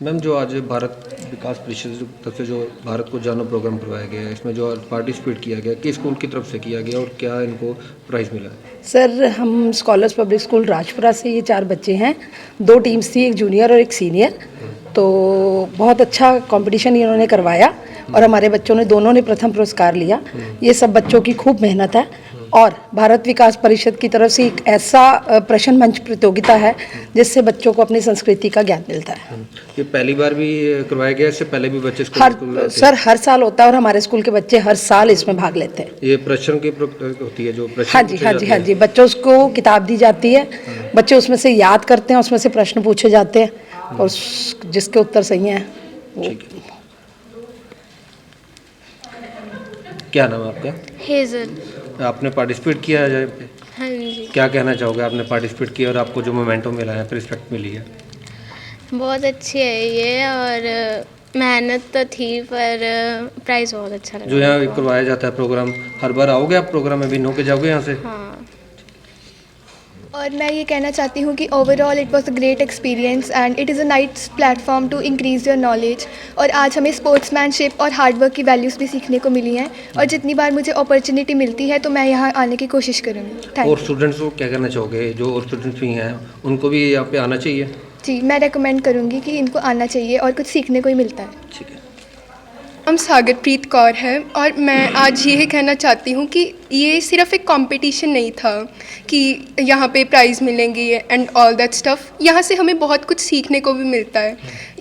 Ma'am, जो आज भारत विकास परिषद की तरफ़ से जो भारत को जानो प्रोग्राम करवाया गया है, इसमें जो पार्टिसिपेट किया गया, किस स्कूल की तरफ़ से किया गया और क्या इनको प्राइज़ मिला है? सर हम स्कॉलर्स पब्लिक स्कूल राजपुरा से ये चार बच्चे हैं। दो टीम्स थी, एक जूनियर और एक सीनियर तो बहुत अच्छा कंपटीशन इन्होंने करवाया और हमारे बच्चों ने, दोनों ने प्रथम पुरस्कार लिया। ये सब बच्चों की खूब मेहनत है। और भारत विकास परिषद की तरफ़ से एक ऐसा प्रश्न मंच प्रतियोगिता है जिससे बच्चों को अपनी संस्कृति का ज्ञान मिलता है। ये पहली बार भी करवाया गया इससे पहले भी बच्चे हर हैं? सर हर साल होता है और हमारे स्कूल के बच्चे हर साल इसमें भाग लेते हैं। ये प्रश्न की होती है जो प्रश्न हाँ जी हाँ जी हाँ जी बच्चों को किताब दी जाती है बच्चे उसमें से याद करते हैं उसमें से प्रश्न पूछे जाते हैं और जिसके उत्तर सही हैं है। क्या नाम है आपका? हेज़ल। आपने पार्टिसिपेट किया है हाँ जी क्या कहना चाहोगे? आपने पार्टिसिपेट किया और आपको जो मोमेंटो मिला है रिस्पेक्ट मिली है? बहुत अच्छी है ये और मेहनत तो थी पर प्राइस बहुत अच्छा लगा जो यहाँ करवाया जाता है प्रोग्राम हर बार आओगे आप प्रोग्राम में? विन होके जाओगे यहाँ से? हाँ। और मैं ये कहना चाहती हूँ कि overall it was a great experience and it is a nice platform to increase your knowledge और आज हमें स्पोर्ट्समैनशिप और हार्डवर्क की वैल्यूज़ भी सीखने को मिली हैं। और जितनी बार मुझे अपॉर्चुनिटी मिलती है तो मैं यहाँ आने की कोशिश करूँगी। थैंक और स्टूडेंट्स को क्या कहना चाहोगे? जो और स्टूडेंट्स भी हैं उनको भी यहाँ पे आना चाहिए? जी मैं रिकमेंड करूँगी कि इनको आना चाहिए और कुछ सीखने को ही मिलता है। ठीक है। हम सागरप्रीत कौर है और मैं आज ये कहना चाहती हूँ कि ये सिर्फ़ एक कंपटीशन नहीं था कि यहाँ पे प्राइज़ मिलेंगे एंड ऑल दैट स्टफ़ यहाँ से हमें बहुत कुछ सीखने को भी मिलता है।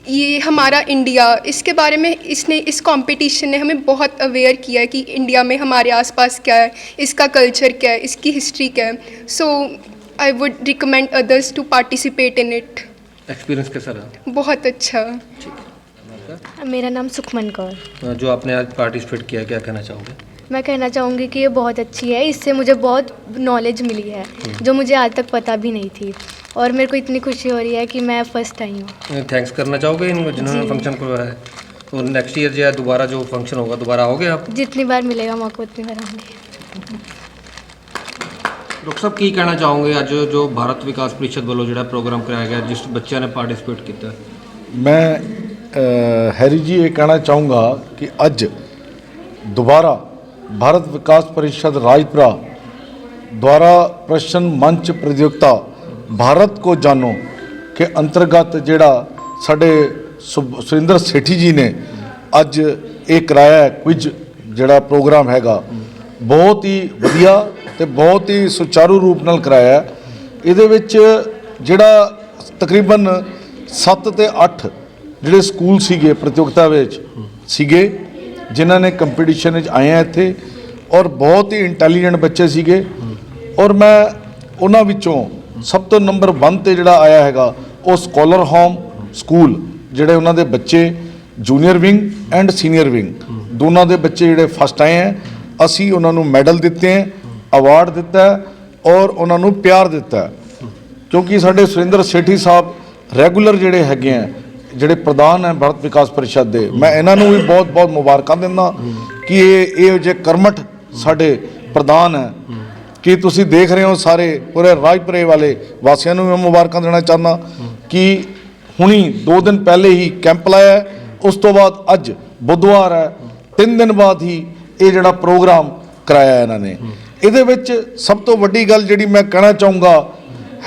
ये हमारा इंडिया इसके बारे में इसने इस कंपटीशन ने हमें बहुत अवेयर किया है कि इंडिया में हमारे आसपास क्या है इसका कल्चर क्या है इसकी हिस्ट्री क्या है। So I would recommend others to participate in it experience कैसा रहा? बहुत अच्छा। आपका मेरा नाम सुखमन कौर। हाँ, जो आपने आज पार्टिसिपेट किया क्या कहना चाहोगे? मैं कहना चाहूँगी कि ये बहुत अच्छी है। इससे मुझे बहुत नॉलेज मिली है हम्म। जो मुझे आज तक पता भी नहीं थी। और मेरे को इतनी खुशी हो रही है कि मैं फ़र्स्ट आई हूँ। थैंक्स करना चाहोगे इन जिन्होंने फ़ंक्शन करवाया है? और नेक्स्ट ईयर जो है दोबारा जो फ़ंक्शन होगा दोबारा आओगे आप? जितनी बार मिलेगा मौका उतनी बार आऊँगी। डॉक्टर साहब की कहना चाहोगे? अज जो भारत विकास परिषद वालों जो प्रोग्राम कराया गया जिस बच्चों ने पार्टिसिपेट किया। मैं ਹੈਰੀ ਜੀ ਇਹ ਕਹਿਣਾ ਚਾਹੂੰਗਾ ਕਿ ਅੱਜ ਦੁਬਾਰਾ ਭਾਰਤ ਵਿਕਾਸ ਪਰਿਸ਼ਦ ਰਾਜਪੁਰਾ ਦੁਆਰਾ ਪ੍ਰਸ਼ਨ ਮੰਚ ਪ੍ਰਤੀਯੋਗਤਾ ਭਾਰਤ ਕੋ ਜਾਣੋ ਕਿ ਅੰਤਰਗਤ ਜਿਹੜਾ ਸਾਡੇ ਸੁਰਿੰਦਰ ਸੇਠੀ ਜੀ ਨੇ ਅੱਜ ਇਹ ਕਰਾਇਆ ਕੁਝ ਜਿਹੜਾ ਪ੍ਰੋਗਰਾਮ ਹੈਗਾ, ਬਹੁਤ ਹੀ ਵਧੀਆ ਤੇ ਬਹੁਤ ਹੀ ਸੁਚਾਰੂ ਰੂਪ ਨਾਲ ਕਰਾਇਆ। ਇਹਦੇ ਵਿੱਚ ਜਿਹੜਾ ਤਕਰੀਬਨ 7 ਤੇ 8 ਜਿਹੜੇ ਸਕੂਲ ਸੀਗੇ, ਪ੍ਰਤੀਯੋਗਤਾ ਵਿੱਚ ਸੀਗੇ, ਜਿਨ੍ਹਾਂ ਨੇ ਕੰਪੀਟੀਸ਼ਨ ਵਿੱਚ ਆਏ ਆ ਇੱਥੇ ਔਰ ਬਹੁਤ ਹੀ ਇੰਟੈਲੀਜੈਂਟ ਬੱਚੇ ਸੀਗੇ ਔਰ ਮੈਂ ਉਹਨਾਂ ਵਿੱਚੋਂ ਸਭ ਤੋਂ ਨੰਬਰ 1 ਤੇ ਜਿਹੜਾ ਆਇਆ ਹੈਗਾ, ਉਹ ਸਕਾਲਰ ਹੋਮ ਸਕੂਲ ਜਿਹੜੇ ਉਹਨਾਂ ਦੇ ਬੱਚੇ junior wing and senior wing ਦੋਨਾਂ ਦੇ ਬੱਚੇ ਜਿਹੜੇ ਫਸਟ ਆਏ ਹੈ ਅਸੀਂ ਉਹਨਾਂ ਨੂੰ ਮੈਡਲ ਦਿੱਤੇ ਹੈ ਅਵਾਰਡ ਦਿੱਤਾ ਔਰ ਉਹਨਾਂ ਨੂੰ ਪਿਆਰ ਦਿੱਤਾ। ਕਿਉਂਕਿ ਸਾਡੇ ਸੁਰਿੰਦਰ ਸੇਠੀ ਸਾਹਿਬ ਰੈਗੂਲਰ ਜਿਹੜੇ ਹੈਗੇ ਆ ਜਿਹੜੇ ਪ੍ਰਧਾਨ ਹੈ ਭਾਰਤ ਵਿਕਾਸ ਪਰਿਸ਼ਦ ਦੇ, ਮੈਂ ਇਹਨਾਂ ਨੂੰ ਵੀ ਬਹੁਤ ਬਹੁਤ ਮੁਬਾਰਕਾਂ ਦਿੰਦਾ ਕਿ ਇਹ ਇਹ ਜੇ ਕਰਮਠ ਸਾਡੇ ਪ੍ਰਧਾਨ ਹੈ, ਕਿ ਤੁਸੀਂ ਦੇਖ ਰਹੇ ਹੋ ਸਾਰੇ ਪੂਰੇ ਰਾਜਪੁਰੇ ਵਾਲੇ ਵਾਸੀਆਂ ਨੂੰ ਮੈਂ ਮੁਬਾਰਕਾਂ ਦੇਣਾ ਚਾਹੁੰਦਾ ਕਿ ਹੁਣੀ 2 ਦਿਨ ਪਹਿਲੇ ਹੀ ਕੈਂਪ ਲਾਇਆ ਉਸ ਤੋਂ ਬਾਅਦ ਅੱਜ ਬੁੱਧਵਾਰ ਹੈ 3 ਦਿਨ ਬਾਅਦ ਹੀ ਇਹ ਜਿਹੜਾ ਪ੍ਰੋਗਰਾਮ ਕਰਾਇਆ ਇਹਨਾਂ ਨੇ। ਇਹਦੇ ਵਿੱਚ ਸਭ ਤੋਂ ਵੱਡੀ ਗੱਲ ਜਿਹੜੀ ਮੈਂ ਕਹਿਣਾ ਚਾਹੂੰਗਾ,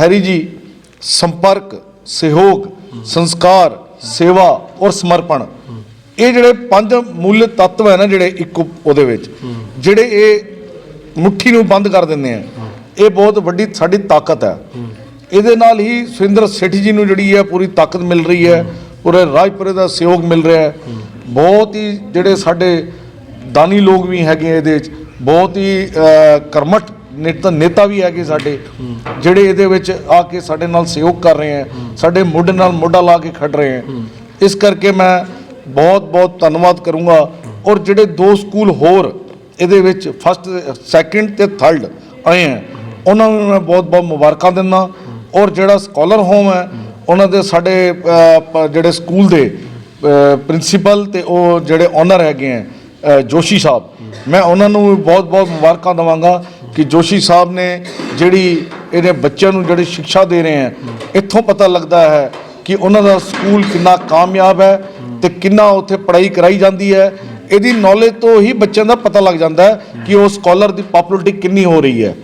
ਹੈਰੀ ਜੀ, ਸੰਪਰਕ, ਸਹਿਯੋਗ, ਸੰਸਕਾਰ ਸੇਵਾ ਔਰ ਸਮਰਪਣ। ਇਹ ਜਿਹੜੇ ਪੰਜ ਮੂਲ ਤੱਤਵ ਹੈ ਨਾ ਜਿਹੜੇ ਇੱਕ ਉਹਦੇ ਵਿੱਚ ਜਿਹੜੇ ਇਹ ਮੁੱਠੀ ਨੂੰ ਬੰਦ ਕਰ ਦਿੰਦੇ ਆ। ਇਹ ਬਹੁਤ ਵੱਡੀ ਸਾਡੀ ਤਾਕਤ ਹੈ। ਇਹਦੇ ਨਾਲ ਹੀ ਸੁਰਿੰਦਰ ਸੇਠੀ ਜੀ ਨੂੰ ਜਿਹੜੀ ਹੈ ਪੂਰੀ ਤਾਕਤ ਮਿਲ ਰਹੀ ਹੈ ਪੂਰੇ ਰਾਜਪੁਰੇ ਦਾ ਸਹਿਯੋਗ ਮਿਲ ਰਿਹਾ ਹੈ। ਬਹੁਤ ਹੀ ਜਿਹੜੇ ਸਾਡੇ ਦਾਨੀ ਲੋਕ ਵੀ ਹੈਗੇ ਆ ਇਹਦੇ ਵਿੱਚ ਬਹੁਤ ਹੀ ਅ, ਕਰਮਠ ਨੇਤਾ ਨੇਤਾ ਵੀ ਹੈਗੇ ਸਾਡੇ, ਜਿਹੜੇ ਇਹਦੇ ਵਿੱਚ ਆ ਕੇ ਸਾਡੇ ਨਾਲ ਸਹਿਯੋਗ ਕਰ ਰਹੇ ਹੈ, ਸਾਡੇ ਮੋਢੇ ਨਾਲ ਮੋਢਾ ਲਾ ਕੇ ਖੜ ਰਹੇ ਹੈ। ਇਸ ਕਰਕੇ ਮੈਂ ਬਹੁਤ ਬਹੁਤ ਧੰਨਵਾਦ ਕਰੂੰਗਾ। ਔਰ ਜਿਹੜੇ ਦੋ ਸਕੂਲ ਹੋਰ ਇਹਦੇ ਵਿੱਚ ਫਸਟ ਸੈਕਿੰਡ ਤੇ ਥਰਡ ਆਏ ਹੈ, ਉਹਨਾਂ ਨੂੰ ਮੈਂ ਬਹੁਤ ਬਹੁਤ ਮੁਬਾਰਕਾਂ ਦਿੰਦਾ। ਔਰ ਜਿਹੜਾ ਸਕਾਲਰ ਹੋਮ ਹੈ, ਉਹਨਾਂ ਦੇ ਸਾਡੇ ਜਿਹੜੇ ਸਕੂਲ ਦੇ ਪ੍ਰਿੰਸੀਪਲ ਤੇ ਉਹ ਜਿਹੜੇ ਓਨਰ ਹੈਗੇ ਹੈ ਜੋਸ਼ੀ ਸਾਹਿਬ। ਮੈਂ ਉਹਨਾਂ ਨੂੰ ਬਹੁਤ ਬਹੁਤ ਮੁਬਾਰਕਾਂ ਦਵਾਂਗਾ ਕਿ ਜੋਸ਼ੀ ਸਾਹਿਬ ਨੇ ਜਿਹੜੀ ਇਹਦੇ ਬੱਚਿਆਂ ਨੂੰ ਜਿਹੜੀ ਸਿੱਖਿਆ ਦੇ ਰਹੇ ਹੈ, ਇੱਥੋਂ ਪਤਾ ਲੱਗਦਾ ਹੈ ਕਿ ਉਹਨਾਂ ਦਾ ਸਕੂਲ ਕਿੰਨਾ ਕਾਮਯਾਬ ਹੈ ਤੇ ਕਿੰਨਾ ਉੱਥੇ ਪੜ੍ਹਾਈ ਕਰਾਈ ਜਾਂਦੀ ਹੈ। ਇਹਦੀ ਨੌਲੇਜ ਤੋਂ ਹੀ ਬੱਚਿਆਂ ਦਾ ਪਤਾ ਲੱਗ ਜਾਂਦਾ ਹੈ ਕਿ ਉਹ ਸਕਾਲਰ ਦੀ ਪਪੂਲੈਰਿਟੀ ਕਿੰਨੀ ਹੋ ਰਹੀ ਹੈ।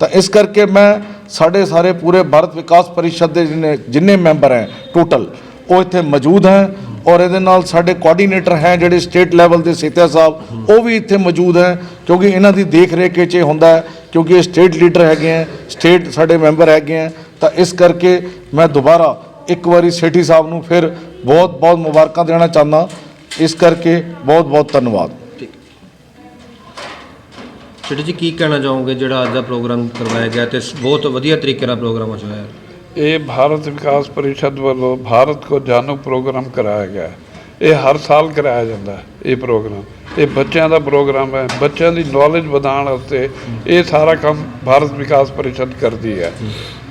ਤਾਂ ਇਸ ਕਰਕੇ ਮੈਂ ਸਾਡੇ ਸਾਰੇ ਪੂਰੇ ਭਾਰਤ ਵਿਕਾਸ ਪਰਿਸ਼ਦ ਦੇ ਜਿੰਨੇ ਜਿੰਨੇ ਮੈਂਬਰ ਹੈ ਟੋਟਲ ਉਹ ਇੱਥੇ ਮੌਜੂਦ ਹੈ। ਔਰ ਇਹਦੇ ਨਾਲ ਸਾਡੇ ਕੋਆਰਡੀਨੇਟਰ ਹੈ ਜਿਹੜੇ ਸਟੇਟ ਲੈਵਲ ਦੇ ਸੇਤਿਆ ਸਾਹਿਬ, ਉਹ ਵੀ ਇੱਥੇ ਮੌਜੂਦ ਹੈ, ਕਿਉਂਕਿ ਇਹਨਾਂ ਦੀ ਦੇਖ ਰੇਖ ਵਿੱਚ ਇਹ ਹੁੰਦਾ ਹੈ, ਕਿਉਂਕਿ ਇਹ ਸਟੇਟ ਲੀਡਰ ਹੈਗੇ ਹੈ ਸਟੇਟ ਸਾਡੇ ਮੈਂਬਰ ਹੈਗੇ ਹੈ, ਤਾਂ ਇਸ ਕਰਕੇ ਮੈਂ ਦੁਬਾਰਾ ਇੱਕ ਵਾਰੀ ਸੇਠੀ ਸਾਹਿਬ ਨੂੰ ਫਿਰ ਬਹੁਤ ਬਹੁਤ ਮੁਬਾਰਕਾਂ ਦੇਣਾ ਚਾਹੁੰਦਾ, ਇਸ ਕਰਕੇ ਬਹੁਤ ਬਹੁਤ ਧੰਨਵਾਦ ਛੇਟੀ ਜੀ, ਕੀ ਕਹਿਣਾ ਚਾਹੋਗੇ ਜਿਹੜਾ ਅੱਜ ਦਾ ਪ੍ਰੋਗਰਾਮ ਕਰਵਾਇਆ ਗਿਆ ਤੇ ਬਹੁਤ ਵਧੀਆ ਤਰੀਕੇ ਨਾਲ ਪ੍ਰੋਗਰਾਮ ਹੋਇਆ? ਇਹ ਭਾਰਤ ਵਿਕਾਸ ਪਰਿਸ਼ਦ ਵੱਲੋਂ ਭਾਰਤ ਕੋ ਜਾਣੋ ਪ੍ਰੋਗਰਾਮ ਕਰਾਇਆ ਗਿਆ। ਇਹ ਹਰ ਸਾਲ ਕਰਾਇਆ ਜਾਂਦਾ ਇਹ ਪ੍ਰੋਗਰਾਮ। ਇਹ ਬੱਚਿਆਂ ਦਾ ਪ੍ਰੋਗਰਾਮ ਹੈ ਬੱਚਿਆਂ ਦੀ ਨੌਲੇਜ ਵਧਾਉਣ ਵਾਸਤੇ ਇਹ ਸਾਰਾ ਕੰਮ ਭਾਰਤ ਵਿਕਾਸ ਪਰਿਸ਼ਦ ਕਰਦੀ ਹੈ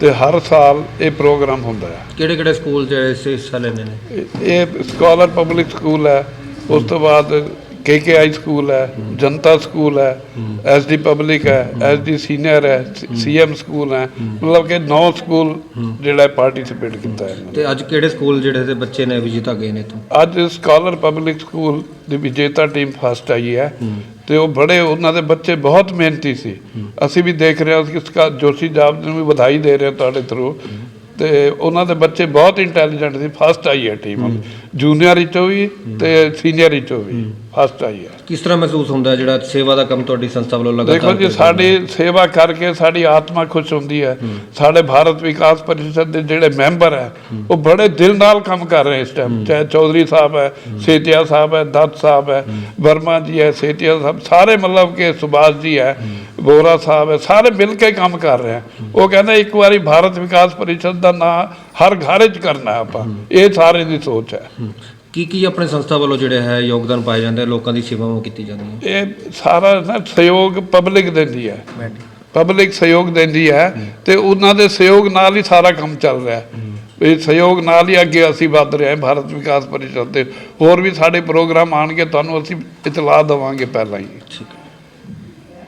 ਤੇ ਹਰ ਸਾਲ ਇਹ ਪ੍ਰੋਗਰਾਮ ਹੁੰਦਾ ਹੈ। ਕਿਹੜੇ ਕਿਹੜੇ ਸਕੂਲ ਜਿਹੜੇ ਹਿੱਸਾ ਲੈਂਦੇ ਨੇ? ਇਹ ਸਕਾਲਰ ਪਬਲਿਕ ਸਕੂਲ ਹੈ ਉਸ ਤੋਂ ਬਾਅਦ ਕੇਕੇਆਈ ਸਕੂਲ ਹੈ ਜਨਤਾ ਸਕੂਲ ਹੈ ਐਸਡੀ ਪਬਲਿਕ ਹੈ ਐਸਡੀ ਸੀਨੀਅਰ ਹੈ ਸੀਐਮ ਸਕੂਲ ਹੈ ਮਤਲਬ ਕਿ ਨੌ ਸਕੂਲ ਜਿਹੜਾ ਪਾਰਟਿਸਿਪੇਟ ਕੀਤਾ ਹੈ। ਤੇ ਅੱਜ ਕਿਹੜੇ ਸਕੂਲ ਜਿਹੜੇ ਦੇ ਬੱਚੇ ਨੇ ਵਿਜੇਤਾ ਗਏ ਨੇ ਇੱਥੋਂ? ਅੱਜ ਸਕਾਲਰ ਪਬਲਿਕ ਸਕੂਲ ਦੀ ਵਿਜੇਤਾ ਟੀਮ ਫਸਟ ਆਈ ਹੈ ਤੇ ਉਹ ਬੜੇ ਉਹਨਾਂ ਦੇ ਬੱਚੇ ਬਹੁਤ ਮਿਹਨਤੀ ਸੀ। ਅਸੀਂ ਵੀ ਦੇਖ ਰਹੇ ਹਾਂ ਕਿ ਜੋਸ਼ੀ ਜਾਬ ਨੂੰ ਵੀ ਵਧਾਈ ਦੇ ਰਹੇ ਹਾਂ ਤੁਹਾਡੇ ਥਰੂ ਤੇ ਉਹਨਾਂ ਦੇ ਬੱਚੇ ਬਹੁਤ ਇੰਟੈਲੀਜੈਂਟ ਸੀ ਫਸਟ ਆਈ ਹੈ ਟੀਮ। ਜੂਨੀਅਰ ਵਿੱਚੋਂ ਵੀ ਤੇ ਸੀਨੀਅਰ ਵਿੱਚੋਂ ਵੀ ਫਸਟ ਆਈ ਹੈ ਕਿਸ ਤਰ੍ਹਾਂ ਮਹਿਸੂਸ ਹੁੰਦਾ ਹੈ ਜਿਹੜਾ ਸੇਵਾ ਦਾ ਕੰਮ ਤੁਹਾਡੀ ਸੰਸਥਾ ਵੱਲੋਂ ਲਗਾਤਾਰ ਦੇਖੋ ਜੀ ਸਾਡੀ ਸੇਵਾ ਕਰਕੇ ਸਾਡੀ ਆਤਮਾ ਖੁਸ਼ ਹੁੰਦੀ ਹੈ। ਸਾਡੇ ਭਾਰਤ ਵਿਕਾਸ ਪਰਿਸ਼ਦ ਦੇ ਜਿਹੜੇ ਮੈਂਬਰ ਹੈ ਉਹ ਬੜੇ ਦਿਲ ਨਾਲ ਕੰਮ ਕਰ ਰਹੇ ਇਸ ਟਾਈਮ ਚਾਹੇ ਚੌਧਰੀ ਸਾਹਿਬ ਹੈ ਸੇਤੀਆ ਸਾਹਿਬ ਹੈ ਦੱਤ ਸਾਹਿਬ ਹੈ ਵਰਮਾ ਜੀ ਹੈ ਸੇਤੀਆ ਸਾਹਿਬ ਸਾਰੇ ਮਤਲਬ ਕਿ ਸੁਭਾਸ਼ ਜੀ ਹੈ ਬੋਰਾ ਸਾਹਿਬ ਹੈ ਸਾਰੇ ਮਿਲ ਕੇ ਕੰਮ ਕਰ ਰਹੇ ਹੈ। ਉਹ ਕਹਿੰਦੇ ਇੱਕ ਵਾਰੀ ਭਾਰਤ ਵਿਕਾਸ ਪਰਿਸ਼ਦ ਦਾ ਨਾਂ ਹਰ ਘਰ 'ਚ ਕਰਨਾ ਹੈ ਆਪਾਂ। ਇਹ ਸਾਰੇ ਦੀ ਸੋਚ ਹੈ। ਹੂੰ। ਕੀ ਕੀ ਆਪਣੇ ਸੰਸਥਾ ਵੱਲੋਂ ਜਿਹੜੇ ਹੈ ਯੋਗਦਾਨ ਪਾਏ ਜਾਂਦੇ ਲੋਕਾਂ ਦੀ ਸੇਵਾਵਾਂ ਕੀਤੀ ਜਾਂਦੀਆਂ ਇਹ ਸਾਰਾ ਨਾ ਸਹਿਯੋਗ ਪਬਲਿਕ ਦਿੰਦੀ ਹੈ। ਪਬਲਿਕ ਸਹਿਯੋਗ ਦਿੰਦੀ ਹੈ ਤੇ ਉਹਨਾਂ ਦੇ ਸਹਿਯੋਗ ਨਾਲ ਹੀ ਸਾਰਾ ਕੰਮ ਚੱਲ ਰਿਹਾ ਹੈ। ਇਹ ਸਹਿਯੋਗ ਨਾਲ ਹੀ ਅੱਗੇ ਅਸੀਂ ਵੱਧ ਰਹੇ ਹਾਂ ਭਾਰਤ ਵਿਕਾਸ ਪਰਿਸ਼ਦ ਦੇ ਹੋਰ ਵੀ ਸਾਡੇ ਪ੍ਰੋਗਰਾਮ ਆਣਗੇ ਤੁਹਾਨੂੰ ਅਸੀਂ ਇਤਲਾਹ ਦੇਵਾਂਗੇ ਪਹਿਲਾਂ ਹੀ।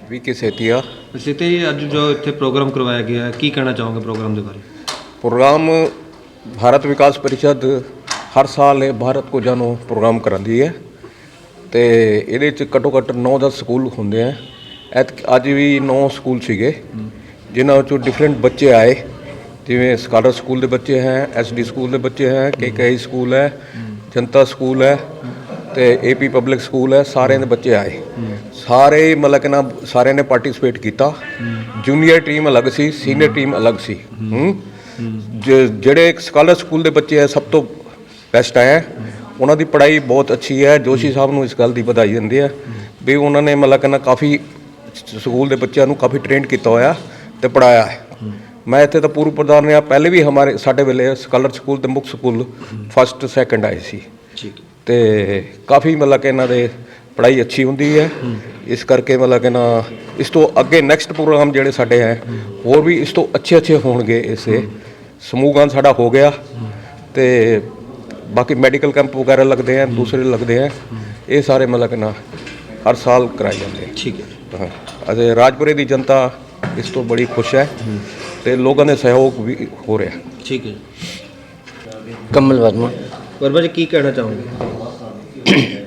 ਵੀ ਕੇ ਸੇਤੀਆ ਸਿੱਤੇ ਜੀ ਅੱਜ ਜੋ ਇੱਥੇ ਪ੍ਰੋਗਰਾਮ ਕਰਵਾਇਆ ਗਿਆ ਹੈ ਕੀ ਕਹਿਣਾ ਚਾਹੋਗੇ ਪ੍ਰੋਗਰਾਮ ਦੇ ਬਾਰੇ? ਪ੍ਰੋਗਰਾਮ ਭਾਰਤ ਵਿਕਾਸ ਪਰਿਸ਼ਦ ਹਰ ਸਾਲ ਇਹ ਭਾਰਤ ਕੋ ਜਾਣੋ ਪ੍ਰੋਗਰਾਮ ਕਰਾਉਂਦੀ ਹੈ ਤੇ ਇਹਦੇ ਚ ਘੱਟੋ ਘੱਟ 9-10 ਸਕੂਲ ਹੁੰਦੇ ਆ। ਐਤ- ਅੱਜ ਵੀ 9 ਸਕੂਲ ਸੀਗੇ, ਜਿਨ੍ਹਾਂ ਵਿੱਚੋਂ ਡਿਫਰੈਂਟ ਬੱਚੇ ਆਏ। ਜਿਵੇਂ ਸਕਾਲਰ ਸਕੂਲ ਦੇ ਬੱਚੇ ਹੈ ਐਸਡੀ ਸਕੂਲ ਦੇ ਬੱਚੇ ਹੈ ਕੇਕੇਆਈ ਸਕੂਲ ਹੈ, ਜਨਤਾ ਸਕੂਲ ਹੈ ਤੇ ਏਪੀ ਪਬਲਿਕ ਸਕੂਲ ਹੈ, ਸਾਰਿਆਂ ਦੇ ਬੱਚੇ ਆਏ। ਸਾਰੇ ਮਤਲਬ ਕਿ ਨਾ ਸਾਰਿਆਂ ਨੇ ਪਾਰਟਿਸਿਪੇਟ ਕੀਤਾ। ਜੂਨੀਅਰ ਟੀਮ ਅਲੱਗ ਸੀ, ਸੀਨੀਅਰ ਟੀਮ ਅਲੱਗ ਸੀ। ਹੂੰ। ਜਿਹੜੇ ਸਕਾਲਰ ਸਕੂਲ ਦੇ ਬੱਚੇ ਹੈ ਸਭ ਤੋਂ ਬੈਸਟ ਆਏ ਉਹਨਾਂ ਦੀ ਪੜ੍ਹਾਈ ਬਹੁਤ ਅੱਛੀ ਹੈ। ਜੋਸ਼ੀ ਸਾਹਿਬ ਨੂੰ ਇਸ ਗੱਲ ਦੀ ਵਧਾਈ ਦਿੰਦੇ ਆ ਵੀ ਉਹਨਾਂ ਨੇ ਮਤਲਬ ਕਿ ਨਾ ਕਾਫੀ ਸਕੂਲ ਦੇ ਬੱਚਿਆਂ ਨੂੰ ਕਾਫੀ ਟ੍ਰੇਨਡ ਕੀਤਾ ਹੋਇਆ ਤੇ ਪੜਾਇਆ ਹੈ। ਮੈਂ ਇੱਥੇ ਤਾਂ ਪੂਰਵ ਪ੍ਰਧਾਨ ਰਿਹਾ। ਪਹਿਲੇ ਵੀ ਹਮਾਰੇ ਸਾਡੇ ਵੇਲੇ ਸਕਾਲਰ ਸਕੂਲ ਤੇ ਮੁੱਖ ਸਕੂਲ ਫਸਟ ਸੈਕੰਡ ਆਏ ਸੀ। ਠੀਕ। ਤੇ ਕਾਫੀ ਮਤਲਬ ਕਿ ਇਹਨਾਂ ਦੇ ਪੜ੍ਹਾਈ ਅੱਛੀ ਹੁੰਦੀ ਹੈ। ਇਸ ਕਰਕੇ ਮਤਲਬ ਕਿ ਨਾ ਇਸ ਤੋਂ ਅੱਗੇ ਨੈਕਸਟ ਪ੍ਰੋਗਰਾਮ ਜਿਹੜੇ ਸਾਡੇ ਹੈ ਹੋਰ ਵੀ ਇਸ ਤੋਂ ਅੱਛੇ ਅੱਛੇ ਹੋਣਗੇ ਇਸੇ। ਸਮੂਹ ਗਾਨ ਸਾਡਾ ਹੋ ਗਿਆ ਤੇ ਬਾਕੀ ਮੈਡੀਕਲ ਕੈਂਪ ਵਗੈਰਾ ਲੱਗਦੇ ਆ ਦੂਸਰੇ ਲੱਗਦੇ ਆ ਇਹ ਸਾਰੇ ਮਤਲਬ ਕਿ ਨਾ ਹਰ ਸਾਲ ਕਰਾਏ ਜਾਂਦੇ ਆ ਠੀਕ ਹੈ। ਹਾਂ ਅਤੇ ਰਾਜਪੁਰੇ ਦੀ ਜਨਤਾ ਇਸ ਤੋਂ ਬੜੀ ਖੁਸ਼ ਹੈ ਤੇ ਲੋਕਾਂ ਦੇ ਸਹਿਯੋਗ ਵੀ ਹੋ ਰਿਹਾ। ਠੀਕ ਹੈ। ਕਮਲ ਵਰਮਾ। ਵਰਮਾ ਜੀ ਕੀ ਕਹਿਣਾ ਚਾਹੋਗੇ?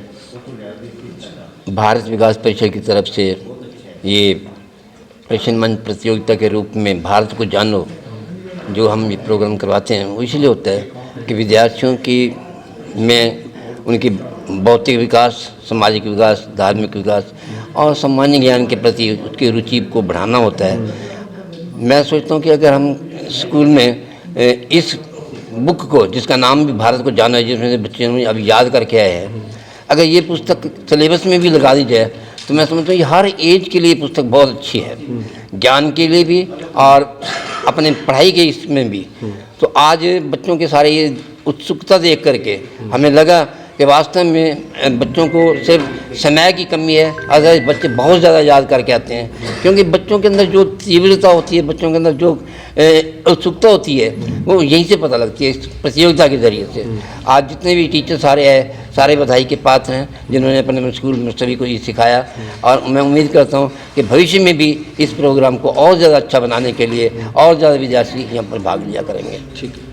भारत विकास परिषद की तरफ़ से ये प्रश्न मंच प्रतियोगिता के रूप में भारत को जानो, जो हम ये प्रोग्राम करवाते हैं, वो इसलिए होता है कि विद्यार्थियों की में उनकी भौतिक विकास, सामाजिक विकास, धार्मिक विकास और सामान्य ज्ञान के प्रति उसकी रुचि को बढ़ाना होता है। मैं सोचता हूँ कि अगर हम स्कूल में इस बुक को, जिसका नाम भी भारत को जाना है, जिसमें बच्चे अभी याद करके आए हैं अगर ये पुस्तक सिलेबस में भी लगा दी जाए तो मैं समझता हूँ हर एज के लिए पुस्तक बहुत अच्छी है। ज्ञान के लिए भी और अपने पढ़ाई के इसमें भी। तो आज बच्चों के सारे ये उत्सुकता देख करके हमें लगा कि वास्तव में बच्चों को सिर्फ़ समय की कमी है अदरवाइज़ बच्चे बहुत ज़्यादा याद करके आते हैं। क्योंकि बच्चों के अंदर जो तीव्रता होती है, बच्चों के अंदर जो उत्सुकता होती है, वो यहीं से पता लगती है प्रतियोगिता के ज़रिए से। आज जितने भी टीचर सारे हैं, सारे बधाई के पात्र हैं, जिन्होंने अपने स्कूल में सभी को ये सिखाया। और मैं उम्मीद करता हूँ कि भविष्य में भी इस प्रोग्राम को और ज़्यादा अच्छा बनाने के लिए और ज़्यादा विद्यार्थी यहाँ पर भाग लिया करेंगे। ठीक है।